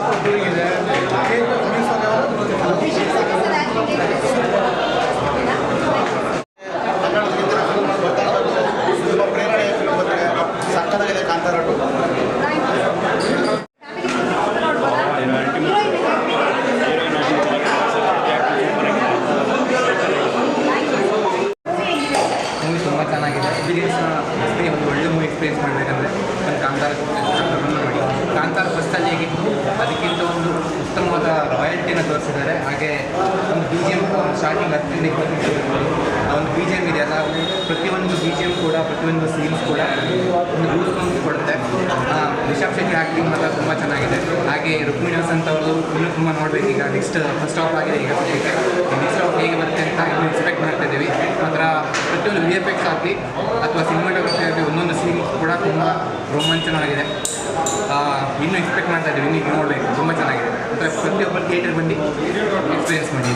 ಚೆನ್ನಾಗಿದೆ. ಎಕ್ಸ್ಪೀರಿಯನ್ಸ್ ಒಂದು ಒಳ್ಳೆ ಮೂವಿ ಎಕ್ಸ್ಪೀರಿಯನ್ಸ್ ಮಾಡಬೇಕಂದ್ರೆ. ಒಂದು ಕಾಂತಾರ ಅದಕ್ಕಿಂತ ಒಂದು ಉತ್ತಮವಾದ ರಾಯಲ್ಟಿಯನ್ನು ತೋರಿಸಿದ್ದಾರೆ. ಹಾಗೆ ಒಂದು ಬಿ ಜಿ ಎಂ ಸ್ಟಾರ್ಟಿಂಗ್ ಹತ್ತರಿಂದ ಇಪ್ಪತ್ತು ಆ ಒಂದು ಬಿ ಜಿ ಎಂ ಇದೆ. ಅಲ್ಲ ಪ್ರತಿಯೊಂದು ಬಿ ಜಿ ಎಂ ಕೂಡ, ಪ್ರತಿಯೊಂದು ಸೀನ್ಸ್ ಕೂಡ ಒಂದು ಗೂಸ್ ಬಂದು ಕೊಡುತ್ತೆ ರಿಷಬ್ ಶೆಟ್ಟಿ ಆ್ಯಕ್ಟಿಂಗ್ ಮಾತ್ರ ತುಂಬ ಚೆನ್ನಾಗಿದೆ. ಹಾಗೆ ರುಕ್ಮಿಣಿ ಅಂತ ಅವರು ಇನ್ನೂ ತುಂಬ ನೋಡಬೇಕು. ಈಗ ನೆಕ್ಸ್ಟ್ ಫಸ್ಟ್ ಆಫ್ ಆಗಿದೆ. ಈಗ ಸದ್ಯಕ್ಕೆ ನೆಕ್ಸ್ಟ್ ಆಫ್ ಹೇಗೆ ಬರುತ್ತೆ ಅಂತ ಇನ್ನು ಎಕ್ಸ್ಪೆಕ್ಟ್ ಮಾಡ್ತಾ ಇದ್ದೀವಿ. ಮಾತ್ರ ಪ್ರತಿಯೊಂದು ವಿ ಎಫ್ ಎಕ್ಸ್ ಆಗಲಿ ಅಥವಾ ಸಿನಿಮಾಟೋಗ್ರಫಿ ಆಗಲಿ ಒಂದೊಂದು ಸೀನ್ ಕೂಡ ತುಂಬ ರೋಮಾಂಚನವಾಗಿದೆ. ಇನ್ನೂ ಎಕ್ಸ್ಪೆಕ್ಟ್ ಮಾಡ್ತಾ ಇದ್ದೀವಿ. ಇನ್ನೂ ನೋಡಬೇಕು ತುಂಬ ಚೆನ್ನಾಗಿದೆ. ಅಂದರೆ ಪ್ರತಿಯೊಬ್ಬರು ಥಿಯೇಟರ್ ಬಂದು ಎಕ್ಸ್ಪೀರಿಯನ್ಸ್ ಮಾಡಿ